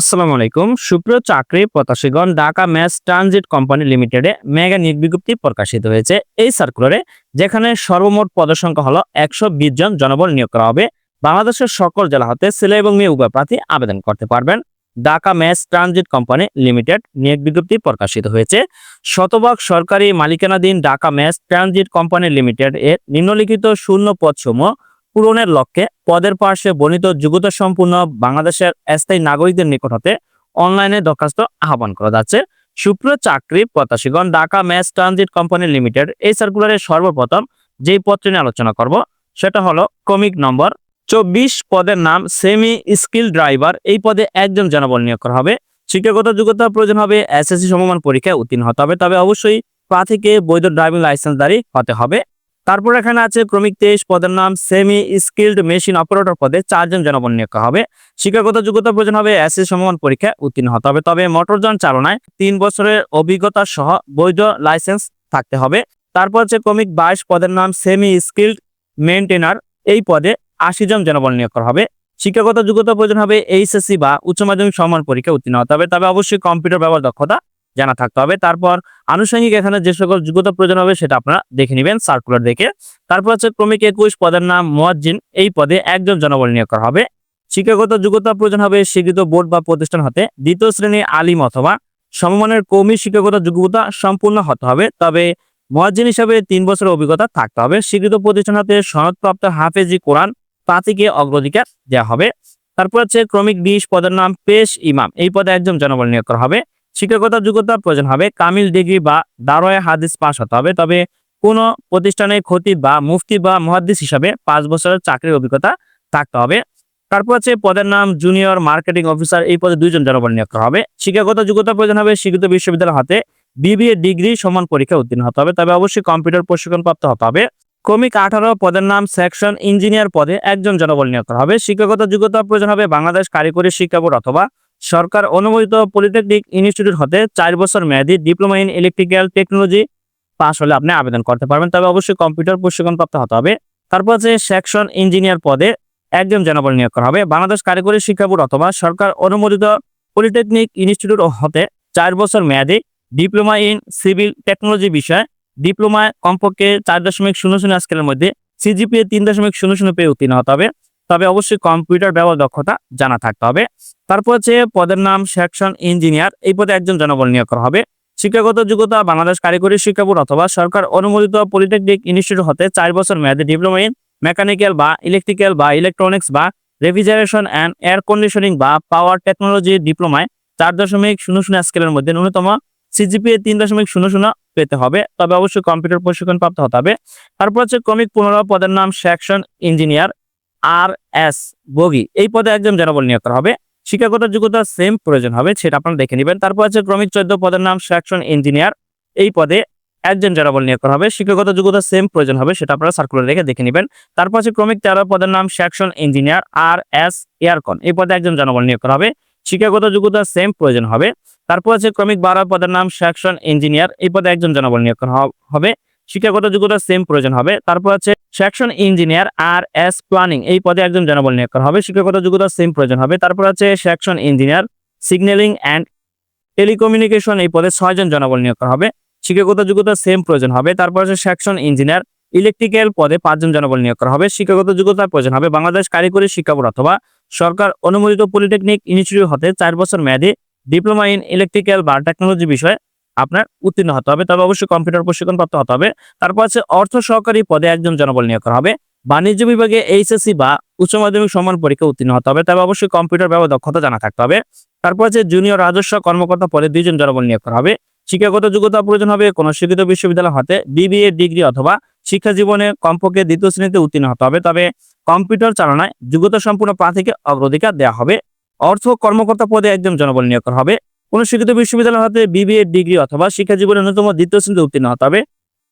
আসসালামু আলাইকুম। সুপ্রিয় চাকরি প্রত্যাশীগণ, ঢাকা ম্যাস ট্রানজিট কোম্পানি লিমিটেডে মেগা নিয়োগ বিজ্ঞপ্তি প্রকাশিত হয়েছে। এই সার্কুলারে যেখানে সর্বমোট পদের সংখ্যা হলো একশো বিশ জন জনবল নিয়োগ করা হবে। বাংলাদেশের সকল জেলা হতে ছেলে এবং মেয়ে উভয় প্রার্থী আবেদন করতে পারবেন। Dhaka mass transit company limited নিয়োগ বিজ্ঞপ্তি প্রকাশিত হয়েছে। শতভাগ সরকারি মালিকানাধীন Dhaka mass transit company limited এর নিম্নলিখিত শূন্য পদসমূহ পূরণের লক্ষ্যে পদের পার্শ্বে বর্ণিত যোগ্যতা সম্পূর্ণ বাংলাদেশের স্থায়ী নাগরিকদের নিকট হতে অনলাইনে দরখাস্ত আহ্বান করা যাচ্ছে। সুপ্রিয় চাকরি প্রত্যাশীগণ, Dhaka mass transit company limited এই সার্কুলারের সর্বপ্রথম যেই পত্র নিয়ে আলোচনা করব, সেটা হলো কমিক নম্বর চব্বিশ, পদের নাম সেমি স্কিল ড্রাইভার। এই পদে একজন জনবল নিয়োগ করা হবে। শিক্ষাগত যোগ্যতা প্রয়োজন হবে, এসএসসি সমমান পরীক্ষায় উত্তীর্ণ হতে হবে। তবে অবশ্যই প্রার্থীকে বৈধ ড্রাইভিং লাইসেন্সধারী হতে হবে। তারপর এখানে আছে ক্রমিক তেইশ পদের নাম সেমি স্কিল্ড মেশিন অপারেটর পদে চারজন জনবল নিয়োগ হবে। শিক্ষাগত যোগ্যতা প্রয়োজন হবে এসএসসি সমমান পরীক্ষায় উত্তীর্ণ হতে হবে। তবে মোটরযান চালনায় তিন বছরের অভিজ্ঞতা সহ বৈধ লাইসেন্স থাকতে হবে। তারপর হচ্ছে ক্রমিক বাইশ পদের নাম সেমি স্কিল্ড মেনটেনার এই পদে আশি জন জনবল নিয়োগ করা হবে। শিক্ষাগত যোগ্যতা প্রয়োজন হবে এইচএসসি বা উচ্চ মাধ্যমিক সমান পরীক্ষা উত্তীর্ণ হতে হবে। তবে অবশ্যই কম্পিউটার ব্যবহার দক্ষতা জানা থাকতে হবে। তারপর আনুষঙ্গিক এখানে যে সকল যোগ্যতা প্রয়োজন হবে সেটা আপনারা দেখে নেবেন সার্কুলার দেখে। তারপর হচ্ছে ক্রমিক একুশ পদের নাম মোয়াজ্জিন। এই পদে একজন জনবল নিয়োগ করা হবে। শিক্ষাগত যোগ্যতা প্রয়োজন হবে স্বীকৃত বোর্ড বা প্রতিষ্ঠান হতে। দ্বিতীয় শ্রেণি আলিম অথবা সমমানের কৌমি শিক্ষাগত যোগ্যতা সম্পূর্ণ হতে হবে। তবে মোয়াজ্জিন হিসাবে তিন বছরের অভিজ্ঞতা থাকতে হবে। স্বীকৃত প্রতিষ্ঠান হতে সনদপ্রাপ্ত হাফেজি কোরআন প্রার্থীকে অগ্রাধিকার দেওয়া হবে। তারপর হচ্ছে ক্রমিক বিশ পদের নাম পেশ ইমাম। এই পদে একজন জনবল নিয়োগ করা হবে। শিক্ষাগত যোগ্যতা প্রয়োজন হবে। কামিল ডিগ্রি বা দারোয়া হাদিস পাস হতে হবে। তবে কোনো প্রতিষ্ঠানে ক্ষতি বা মুফতি বা মহাদ্দিস হিসাবে পাঁচ বছরের চাকরির অভিজ্ঞতা থাকতে হবে। তারপর হচ্ছে পদের নাম জুনিয়র মার্কেটিং অফিসার এই পদে দুইজন জনবল নিয়োগ করা হবে। শিক্ষাগত যোগ্যতা প্রয়োজন হবে স্বীকৃত বিশ্ববিদ্যালয় হাতে বিবিএ ডিগ্রি সমান পরীক্ষা উত্তীর্ণ হতে হবে। তবে অবশ্যই কম্পিউটার প্রশিক্ষণ প্রাপ্ত হতে হবে। ক্রমিক আঠারো পদের নাম সেকশন ইঞ্জিনিয়ার পদে একজন জনবল নিয়োগ করা হবে। শিক্ষাগত যোগ্যতা প্রয়োজন হবে বাংলাদেশ কারিগরি শিক্ষা বোর্ড অথবা সরকার অনুমোদিত পলিটেকনিক ইনস্টিটিউট হতে চার বছর মেয়াদি diploma in electrical technology pass হলে আপনি আবেদন করতে পারবেন। তবে অবশ্যই কম্পিউটার প্রশিক্ষণ প্রাপ্ত হতে হবে। তারপর আছে সেকশন ইঞ্জিনিয়ার পদে একজন জনবল নিয়োগ করা হবে। বাংলাদেশ কারিগরি শিক্ষা বোর্ড অথবা সরকার অনুমোদিত পলিটেকনিক ইনস্টিটিউট হতে চার বছর মেয়াদি ডিপ্লোমা ইন সিভিল টেকনোলজি বিষয়ে ডিপ্লোমায় কমপক্ষে চার দশমিক শূন্য শূন্য স্কেলের মধ্যে সিজিপিএ তিন দশমিক শূন্য শূন্য পেয়ে উত্তীর্ণ হতে হবে। তবে অবশ্যই কম্পিউটার ব্যবহার দক্ষতা জানা থাকতে হবে। তারপর হচ্ছে পদের নাম সেকশন ইঞ্জিনিয়ার এই পদে একজন জনবল নিয়োগ করা হবে। শিক্ষাগত যোগ্যতা, বাংলাদেশ কারিগরি শিক্ষা বোর্ড অথবা সরকার অনুমোদিত পলিটেকনিক ইনস্টিটিউট হতে চার বছর মেয়াদী ডিপ্লোমা ইন মেকানিক্যাল বা ইলেকট্রিক্যাল বা ইলেকট্রনিক্স বা রেফ্রিজারেশন অ্যান্ড এয়ার কন্ডিশনিং বা পাওয়ার টেকনোলজি ডিপ্লোমায় চার দশমিক শূন্য শূন্য স্কেলের মধ্যে ন্যূনতম সিজিপিএ তিন দশমিক শূন্য শূন্য পেতে হবে। তবে অবশ্যই কম্পিউটার প্রশিক্ষণ প্রাপ্ত হতে হবে। তারপর হচ্ছে ক্রমিক পুনরায় পদের নাম section engineer R S bogie. এই পদে একজন জনবল নিয়োগ করা হবে। শিক্ষাগত যোগ্যতা সেম প্রয়োজন হবে, সেটা আপনারা দেখে নেবেন। তারপর আছে ক্রমিক চোদ্দ, পদের নাম সেকশন ইঞ্জিনিয়ার এই পদে একজন জনবল নিয়োগ করা হবে। শিক্ষাগত যোগ্যতা সেম প্রয়োজন হবে, সেটা আপনারা সার্কুলার রেখে দেখে নেবেন। তারপর আছে ক্রমিক তেরো, পদের নাম section engineer R S aircon এই পদে একজন জনবল নিয়োগ করা হবে। শিক্ষাগত যোগ্যতা সেম প্রয়োজন হবে। তারপর আছে ক্রমিক বারো, পদের নাম সেকশন ইঞ্জিনিয়ার এই পদে একজন জনবল নিয়োগ করা হবে। শিক্ষাগত যোগ্যতা সেম প্রয়োজন হবে। তারপর আছে section engineer R S planning এই পদে একজন জনবল নিয়োগ করা হবে। শিক্ষাগত যোগ্যতা সেম প্রয়োজন হবে। তারপর আছে section engineer signalling and telecommunication এই পদে ছয়জন জনবল নিয়োগ করা হবে। শিক্ষাগত যোগ্যতা সেম প্রয়োজন হবে। তারপর আছে সেকশন ইঞ্জিনিয়ার ইলেকট্রিক্যাল পদে পাঁচজন জনবল নিয়োগ করা হবে। শিক্ষাগত যোগ্যতা প্রয়োজন হবে। বাংলাদেশ কারিগরি শিক্ষা বোর্ড অথবা সরকার অনুমোদিত পলিটেকনিক ইনস্টিটিউট হতে চার বছর মেয়াদী ডিপ্লোমা ইন ইলেকট্রিক্যাল বা টেকনোলজি বিষয়ে আপনার উত্তীর্ণ হতে হবে। তবে অবশ্যই কম্পিউটার প্রশিক্ষণ প্রাপ্ত হতে হবে। তারপর আছে অর্থ সহকারী পদে একজন জনবল নিয়োগ করা হবে। বাণিজ্য বিভাগে এইচএসসি বা উচ্চ মাধ্যমিক সমান পরীক্ষা উত্তীর্ণ হতে হবে। তবে অবশ্যই কম্পিউটার ব্যবহার দক্ষতা জানা থাকতে হবে। তারপর আছে জুনিয়র রাজস্ব কর্মকর্তা পদে দুইজন জনবল নিয়োগ করা হবে। শিক্ষাগত যোগ্যতা প্রয়োজন হবে কোনো শিক্ষিত বিশ্ববিদ্যালয় হতে বিবিএ ডিগ্রি অথবা শিক্ষা জীবনে কমপক্ষে দ্বিতীয় শ্রেণীতে উত্তীর্ণ হতে হবে। তবে কম্পিউটার চালনায় যোগ্যতা সম্পূর্ণ প্রার্থীকে অগ্রাধিকার দেওয়া হবে। অর্থ কর্মকর্তা পদে একজন জনবল নিয়োগ করা হবে। কোন শিক্ষিত বিশ্ববিদ্যালয় হতে বিবিএ ডিগ্রি অথবা শিক্ষা জীবনের ন্যূনতম দ্বিতীয় শ্রেণীতে উত্তীর্ণ হতে হবে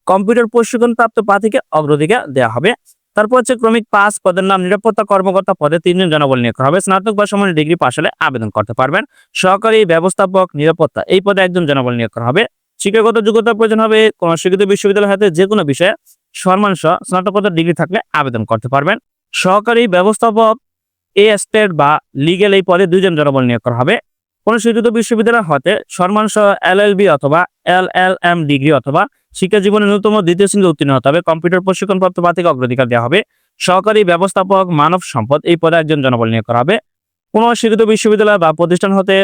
কম্পিউটার প্রশিক্ষণ প্রাপ্ত প্রার্থীকে অগ্রাধিকার দেওয়া হবে। তারপর হচ্ছে ক্রমিক পাঁচ পদের নাম, নিরাপত্তা কর্মকর্তা পদে তিনজন জনবল নিয়োগ করা হবে। স্নাতক বা সমান ডিগ্রি পাশ হলে আবেদন করতে পারবেন। সহকারী ব্যবস্থাপক নিরাপত্তা, এই পদে একজন জনবল নিয়োগ করা হবে। শিক্ষাগত যোগ্যতা প্রয়োজন হবে কোন শিক্ষিত বিশ্ববিদ্যালয় হতে যে কোনো বিষয়ে সম্মান সহ স্নাতকোত্তর ডিগ্রি থাকলে আবেদন করতে পারবেন। সহকারী ব্যবস্থাপক এ স্টেট বা লিগেল এই পদে দুইজন জনবল নিয়োগ করা হবে। কোনো স্বীকৃত বিশ্ববিদ্যালয় হতে সম্মান সহ বি অথবা এল এল এম ডিগ্রি অথবা শিক্ষা জীবনে ন্যূনতম দ্বিতীয় শ্রেণীতে উত্তীর্ণ হতে হবে। কম্পিউটার প্রশিক্ষণপ্রাপ্ত প্রার্থীকে অগ্রাধিকার দেওয়া হবে। সহকারী ব্যবস্থাপক মানব সম্পদ এই পদে একজন জনবল নিয়োগ করা হবে। কোনো স্বীকৃত বিশ্ববিদ্যালয় বা প্রতিষ্ঠান হতে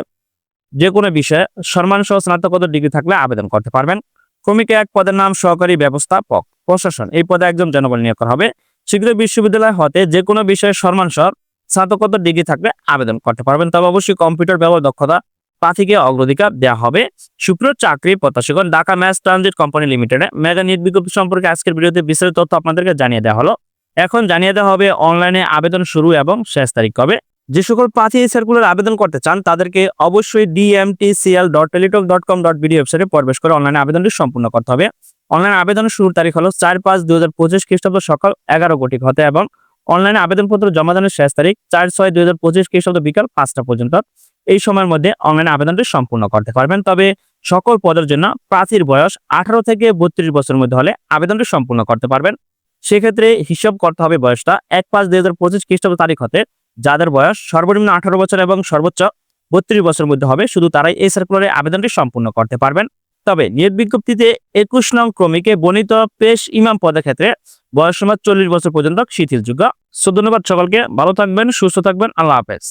যে কোনো বিষয়ে সম্মান সহ স্নাতকোত্তর ডিগ্রি থাকলে আবেদন করতে পারবেন। ক্রমিক এক পদের নাম সহকারী ব্যবস্থাপক প্রশাসন এই পদে একজন জনবল নিয়োগ করা হবে। স্বীকৃত বিশ্ববিদ্যালয় হতে যে কোনো বিষয়ে সম্মান সহ স্নাতকোত্তর ডিগ্রি থাকলে আবেদন করতে পারবেন। তবে অবশ্যই কম্পিউটার ব্যবহার দক্ষতা প্রার্থীকে অগ্রাধিকার দেওয়া হবে। শুক্র চাকরি প্রত্যাশীগণ, ঢাকা ম্যাস ট্রানজিট কোম্পানি লিমিটেডে মেগা নিয়োগ বিজ্ঞপ্তি সম্পর্কে আজকের ভিডিওতে বিস্তারিত তথ্য আপনাদেরকে জানিয়ে দেওয়া হলো। এখন জানিয়ে দেওয়া হবে, অনলাইনে আবেদন শুরু এবং শেষ তারিখ কবে? যে সকল প্রার্থী এই সার্কুলার আবেদন করতে চান, তাদেরকে অবশ্যই DMTCL dot Teletalk dot com dot BD ওয়েবসাইটে প্রবেশ করে অনলাইনে আবেদনটি সম্পূর্ণ করতে হবে। অনলাইন আবেদনের শুরুর তারিখ হলো চার পাঁচ দুই হাজার পঁচিশ খ্রিস্টাব্দ সকাল এগারো কোটি হতে এবং অনলাইনে আবেদনপত্র জমা দানের শেষ তারিখ চার ছয় দুই হাজার পঁচিশ খ্রিস্টাব্দ বিকাল পাঁচটা পর্যন্ত। এই সময়ের মধ্যে অনলাইনে আবেদনটি সম্পূর্ণ করতে পারবেন। তবে সকল পদের জন্য প্রার্থীর বয়স আঠারো থেকে বত্রিশ বছরের মধ্যে হলে আবেদনটি সম্পূর্ণ করতে পারবেন। সেক্ষেত্রে হিসাব করতে হবে বয়সটা এক পাঁচ দুই হাজার পঁচিশ খ্রিস্টাব্দ তারিখ হতে। যাদের বয়স সর্বনিম্ন আঠারো বছর এবং সর্বোচ্চ বত্রিশ বছরের মধ্যে হবে, শুধু তারাই এই সার্কুলারে আবেদনটি সম্পূর্ণ করতে পারবেন। তবে নিয়োগ বিজ্ঞপ্তিতে একুশ নং ক্রমিকে বর্ণিত পেশ ইমাম পদের ক্ষেত্রে বয়স সময় চল্লিশ বছর পর্যন্ত শিথিলযোগ্য। সো ধন্যবাদ সকলকে, ভালো থাকবেন, সুস্থ থাকবেন, আল্লাহ হাফেজ।